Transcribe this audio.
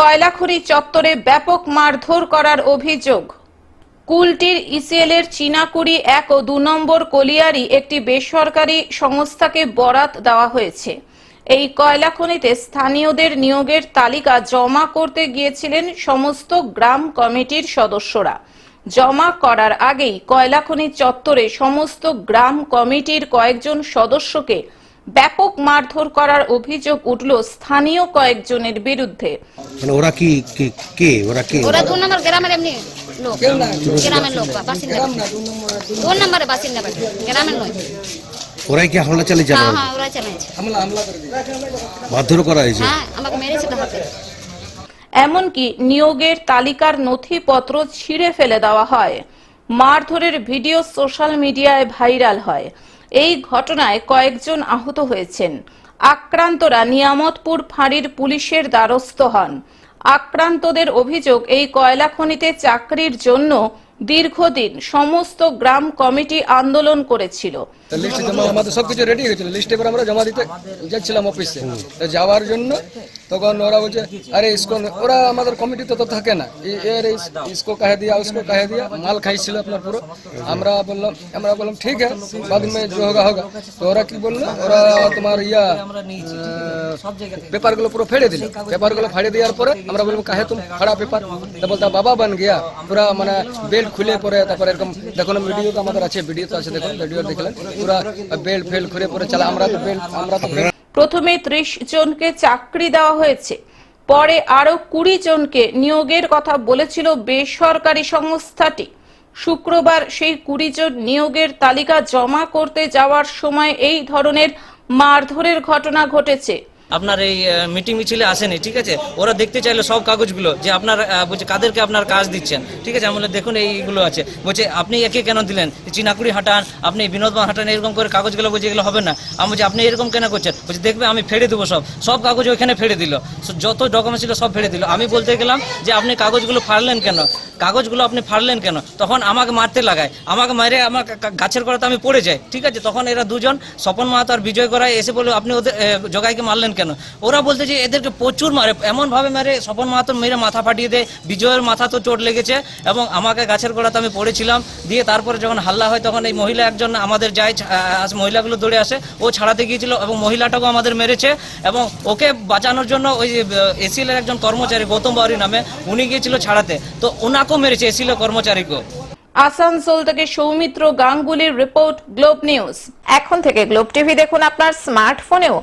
কয়লাখড়ি চত্বরে ব্যাপক মারধর করার অভিযোগ। কুলটির ইসিএল এর চিনাকুড়ি এক ও দু নম্বর কলিয়ারি একটি বেসরকারি সংস্থাকে বরাত দেওয়া হয়েছে। এই কয়লা খনিতে স্থানীয়দের নিয়োগের তালিকা জমা করতে গিয়েছিলেন সমস্ত গ্রাম কমিটির সদস্যরা। জমা করার আগেই কয়লা খনি চত্বরে সমস্ত গ্রাম কমিটির কয়েকজন সদস্যকে ব্যাপক মারধর করার অভিযোগ উঠল স্থানীয় কয়েকজনের বিরুদ্ধে। মানে ওরা কি কে- কে? ওরা কে? ওরা দু নম্বর গ্রামের এমনি লোক গ্রামের লোক বা বাসিন্দা দু নম্বরে বাসিন্দা বাড়ি গ্রামের নয় ওরাই কি হামলা চালিয়ে হ্যাঁ হ্যাঁ ওরা চালাইছে। মারধর করা হয়েছে? হ্যাঁ আমাকে মেরেছে হাতে। এমনকি নিয়োগের তালিকার নথিপত্র ছিঁড়ে ফেলে দেওয়া হয়। মারধরের ভিডিও সোশ্যাল মিডিয়ায় ভাইরাল হয়। এই ঘটনায় কয়েকজন আহত হয়েছেন। আক্রান্তরা নিয়ামতপুর ফাঁড়ির পুলিশের দ্বারস্থ হন। আক্রান্তদের অভিযোগ, এই কয়লা খনিতে চাকরির জন্য দীর্ঘদিন সমস্ত গ্রাম কমিটি আন্দোলন করেছিল। লিস্ট জমা আমাদের সব কিছু রেডি হয়েছিল লিস্ট এবার আমরা জমা দিতে যাচ্ছিলাম অফিসে যাওয়ার জন্য তখন ওরা বলছে, আরে ইসকো ওরা আমাদের কমিটিতে তো থাকে না। এর ইসকো কাহে দিয়া, উসকো কাহে দিয়া, মাল খাইছিল আপনার পুরো। আমরা বললাম আমরা বললাম, ঠিক হ্যাঁ যে হোগা হোগা। তো ওরা কি বলল, ওরা তোমার ইয়া পেপারগুলো পুরো ফেড়ে দিল। পেপারগুলো ফেড়ে দেওয়ার পরে আমরা বললাম কাহে তুমি ফাড়া পেপার? তো বলতে, বাবা বান গিয়া, পুরা মানে বেল্ট খুলে পরে, তারপরে এরকম দেখুন ভিডিও তো আমাদের আছে, ভিডিও তো আছে দেখুন ভিডিও দেখলেন পুরা বেল্ট ফেল খুলে পরে চালা, আমরা তো বেল্ট, আমরা তো প্রথমে ত্রিশ জনকে চাকরি দেওয়া হয়েছে, পরে আরও কুড়ি জনকে নিয়োগের কথা বলেছিল বেসরকারি সংস্থাটি। শুক্রবার সেই কুড়ি জন নিয়োগের তালিকা জমা করতে যাওয়ার সময় এই ধরনের মারধরের ঘটনা ঘটেছে। আপনার এই মিটিং মিছিলে আসেনি, ঠিক আছে? ওরা দেখতে চাইলো সব কাগজগুলো যে আপনার বলছে কাদেরকে আপনার কাজ দিচ্ছেন, ঠিক আছে? আমি দেখুন, এইগুলো আছে। বলছে, আপনি একে কেন দিলেন? চিনাকুড়ি হাঁটান, আপনি বিনোদবান হাঁটান, এরকম করে কাগজগুলো বলছে, এগুলো হবে না। আমি বলছি, আপনি এরকম কেন করছেন? বলছে, দেখবে, আমি ফেড়ে দেবো সব। সব কাগজ ওইখানে ফেড়ে দিল। যত ডকুমেন্ট ছিল সব ফেড়ে দিল। আমি বলতে গেলাম যে, আপনি কাগজগুলো ফাড়লেন কেন? কাগজগুলো আপনি ফাড়লেন কেন? তখন আমাকে মারতে লাগায়। আমাকে মারে আমার গাছের করাতে আমি পড়ে যাই, ঠিক আছে? তখন এরা দুজন, স্বপন মাহাতো আর বিজয় করায় এসে বলে আপনি ওদের জগাইকে মারলেন কেন? ওরা বলতে যে এদেরকে প্রচুর মারে এমন ভাবে মারে, স্বপন মাহাতো মেরে মাথা ফাটিয়ে দেয়, বিজয়ের মাথা তো চোট লেগেছে, এবং আমাকে গাছের গোড়াতে আমি পড়েছিলাম, দিয়ে তারপরে যখন হাল্লা হয় তখন এই মহিলা একজন আমাদের ছা- মহিলাগুলো দৌড়ে আসে, ও ছাড়াতে গিয়েছিল এবং মহিলাটাকেও আমাদের মেরেছে, এবং ওকে বাঁচানোর জন্য ওই এসিএল এর একজন কর্মচারী, গৌতম বাউরি নামে, উনি গিয়েছিল ছাড়াতে। তো ওনাকেও মেরেছে এসিএল কর্মচারীকেও। আসানসোল থেকে সৌমিত্র গাঙ্গুলির রিপোর্ট গ্লোব নিউজ। এখন থেকে গ্লোব টিভি দেখুন আপনার স্মার্টফোনেও।